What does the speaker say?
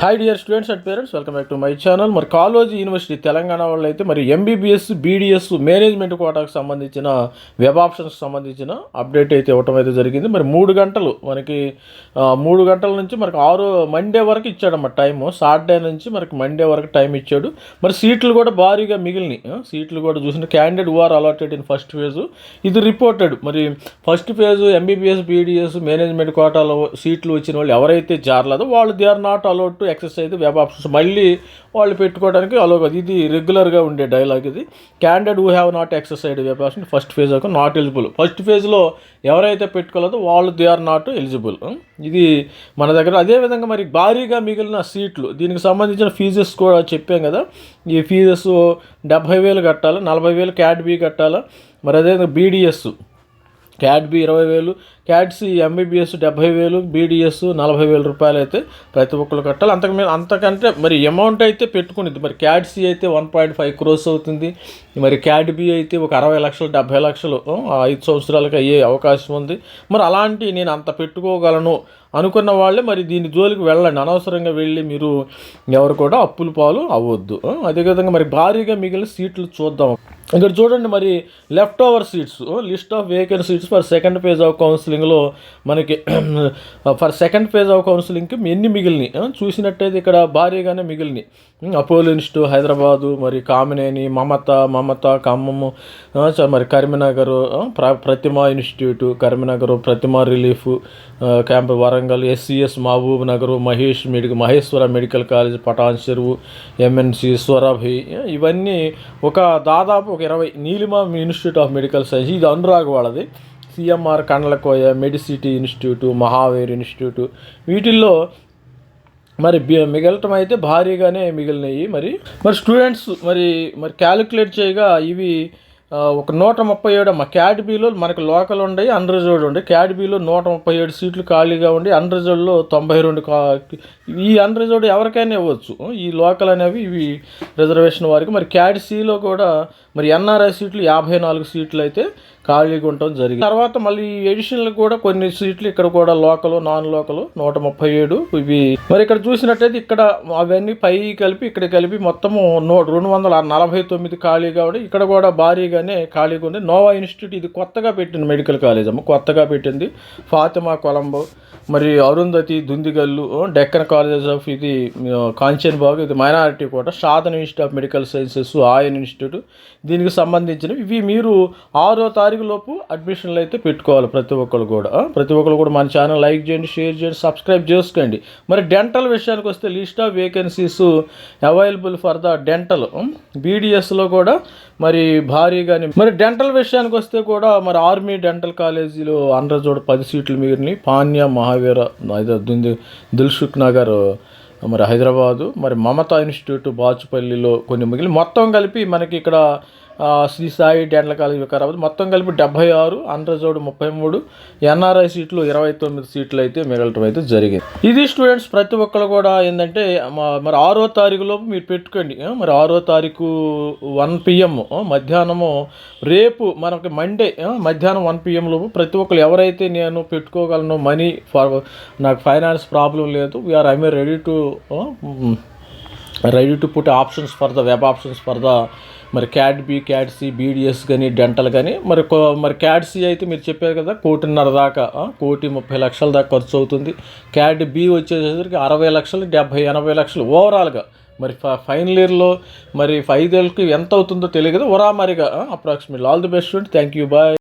Hi dear students and parents welcome back to my channel మరి college university Telangana వాళ్ళు అయితే మరి ఎంబీబీఎస్ బీడీఎస్ మేనేజ్మెంట్ కోటాకు సంబంధించిన వెబ్ ఆప్షన్స్కి సంబంధించిన అప్డేట్ అయితే ఇవ్వటం అయితే జరిగింది. మరి మూడు గంటలు మనకి మూడు గంటల నుంచి మనకి ఆరు మండే వరకు ఇచ్చాడన్నమాట టైము సాటర్డే నుంచి మనకి మండే వరకు టైం ఇచ్చాడు. మరి సీట్లు కూడా భారీగా మిగిలినాయి. సీట్లు కూడా చూసిన candidate are allotted in first phase ఇది రిపోర్టెడ్ మరి first phase MBBS BDS management కోటాలో సీట్లు వచ్చిన వాళ్ళు ఎవరైతే జారలేదో వాళ్ళు they are not allowed to exercise web options మళ్ళీ వాళ్ళు పెట్టుకోవడానికి అలో కాదు. ఇది రెగ్యులర్గా ఉండే డైలాగ్ ఇది. Candidate who have not exercise web option first phase ఒక నాట్ ఎలిజిబుల్ ఫస్ట్ ఫేజ్లో ఎవరైతే పెట్టుకోలేదో వాళ్ళు దే ఆర్ నాట్ ఎలిజిబుల్ ఇది మన దగ్గర అదేవిధంగా మరి భారీగా మిగిలిన సీట్లు. దీనికి సంబంధించిన ఫీజెస్ కూడా చెప్పాం కదా. ఈ ఫీజెస్ డెబ్భై వేలు కట్టాలి నలభై వేలు క్యాట్ బి కట్టాలి మరి అదేవిధంగా బీడీఎస్ క్యాట్ బి ఇరవై వేలు క్యాట్స్ ఎంబీబీఎస్ డెబ్బై వేలు బీడీఎస్ నలభై వేల రూపాయలు అయితే ప్రతి ఒక్కరు కట్టాలి. అంతకు మీద అంతకంటే మరి అమౌంట్ అయితే పెట్టుకునిద్ది మరి క్యాట్సి అయితే వన్ పాయింట్ ఫైవ్ క్రోస్ అవుతుంది. మరి క్యాట్ బి అయితే ఒక అరవై లక్షలు డెబ్బై లక్షలు ఐదు సంవత్సరాలకి అయ్యే అవకాశం ఉంది. మరి అలాంటి నేను అంత పెట్టుకోగలను అనుకున్న వాళ్ళే మరి దీని జోలికి వెళ్ళండి. అనవసరంగా వెళ్ళి మీరు ఎవరు కూడా అప్పుల పాలు అవ్వద్దు. అదేవిధంగా మరి భారీగా మిగిలిన సీట్లు చూద్దాం. ఇక్కడ చూడండి మరి left over seats list of vacant seats for second phase of కౌన్సిలింగ్లో మనకి ఫర్ సెకండ్ ఫేజ్ ఆఫ్ కౌన్సిలింగ్కి ఎన్ని మిగిలినాయి? చూసినట్టయితే ఇక్కడ భారీగానే మిగిలినాయి. అపోలో ఇన్స్టిట్యూట్ హైదరాబాదు మరి కామినేని మమత మమత ఖమ్మము మరి కరీంనగర్ ప్ర Prathima institute Karimnagar Prathima relief camp Warangal SCS Mahabubnagar Mahesh medical Maheshwara medical college Patancheru MNC Surabhi ఇవన్నీ ఒక దాదాపు ఒక ఇరవై Neelima institute of medical science ఇది అనురాగ్ వాళ్ళది. CMR Kandlakoya medicity institute Mahavir institute వీటిల్లో మరి మిగలటం అయితే భారీగానే మిగిలినాయి. మరి మరి స్టూడెంట్స్ మరి మరి క్యాలిక్యులేట్ చేయగా ఇవి ఒక నూట ముప్పై ఏడు అమ్మ. క్యాడ్బీలో మనకి లోకల్ ఉండే అన్రిజర్వ్డ్ ఉండే క్యాడ్బీలో నూట ముప్పై ఏడు సీట్లు ఖాళీగా ఉండి అన్రిజర్వ్డ్లో తొంభై రెండు ఈ అన్రిజర్వ్డ్ ఎవరికైనా ఇవ్వచ్చు. ఈ లోకల్ అనేవి ఇవి రిజర్వేషన్ వారికి. మరి క్యాడ్ సిలో కూడా మరి ఎన్ఆర్ఐ సీట్లు యాభై నాలుగు సీట్లు అయితే ఖాళీగా ఉండటం జరిగింది. తర్వాత మళ్ళీ ఎడిషన్లు కూడా కొన్ని సీట్లు ఇక్కడ కూడా లోకల్ నాన్ లోకల్ నూట ముప్పై ఏడు ఇవి. మరి ఇక్కడ చూసినట్టయితే ఇక్కడ అవన్నీ పై కలిపి ఇక్కడ కలిపి మొత్తము నూ రెండు వందల నలభై తొమ్మిది ఖాళీగా ఉండి ఇక్కడ కూడా భారీగానే ఖాళీగా ఉంది. నోవా ఇన్స్టిట్యూట్ ఇది కొత్తగా పెట్టింది మెడికల్ కాలేజ్ అమ్మ కొత్తగా పెట్టింది. ఫాతిమా కొలంబో మరి అరుంధతి దుందిగల్లు డెక్కన్ కాలేజ్ ఆఫ్ ఇది కాంచన్ బాగ్ ఇది minority quota Sadhana institute of medical sciences Ayaan institute. దీనికి సంబంధించినవి. ఇవి మీరు ఆరో తారీఖు లోపు అడ్మిషన్లు అయితే పెట్టుకోవాలి ప్రతి ఒక్కరు కూడా. ప్రతి ఒక్కరు కూడా మన ఛానల్ లైక్ చేయండి షేర్ చేయండి సబ్స్క్రైబ్ చేసుకోండి. మరి డెంటల్ విషయానికి వస్తే list of vacancies available for the dental బీడిఎస్లో కూడా మరి భారీగానే. మరి డెంటల్ విషయానికి వస్తే కూడా మరి ఆర్మీ డెంటల్ కాలేజీలో అండ్రజోడ్ పది సీట్లు మిగిలినాయి పాన్య మహావీర దుంది దిల్సుఖ్ నగర్ మరి హైదరాబాదు మరి మమతా ఇన్స్టిట్యూట్ బాచుపల్లిలో కొన్ని మిగిలి మొత్తం కలిపి మనకి ఇక్కడ శ్రీ సాయి డెంటల్ కాలేజ్ వికారాబాద్. మొత్తం కలిపి డెబ్బై ఆరు అండర్జోడ్ ముప్పై మూడు ఎన్ఆర్ఐ సీట్లు ఇరవై తొమ్మిది సీట్లు అయితే మిగలటం అయితే జరిగింది. ఇది స్టూడెంట్స్ ప్రతి ఒక్కరు కూడా ఏంటంటే మరి ఆరో తారీఖులోపు మీరు పెట్టుకోండి. మరి ఆరో తారీఖు వన్ పిఎం మధ్యాహ్నము రేపు మనకి మండే మధ్యాహ్నం వన్ పిఎం లోపు ప్రతి ఒక్కరు ఎవరైతే నేను పెట్టుకోగలను మనీ ఫర్ నాకు ఫైనాన్స్ ప్రాబ్లం లేదు we are I may ready to ready to put options for the web options for the మరి cat B cat C BDS కానీ డెంటల్ కానీ మరి కో- మరి క్యాట్ సి అయితే మీరు చెప్పారు కదా కోటిన్నర దాకా కోటి ముప్పై లక్షల దాకా ఖర్చు అవుతుంది. క్యాట్ బి వచ్చేసరికి అరవై లక్షలు డెబ్భై ఎనభై లక్షలు ఓవరాల్గా మరి ఫ- ఫైనల్ ఇయర్లో మరి ఐదేళ్ళకి ఎంత అవుతుందో తెలియదు. కదా ఉరా మరిగా approximately all the best thank you bye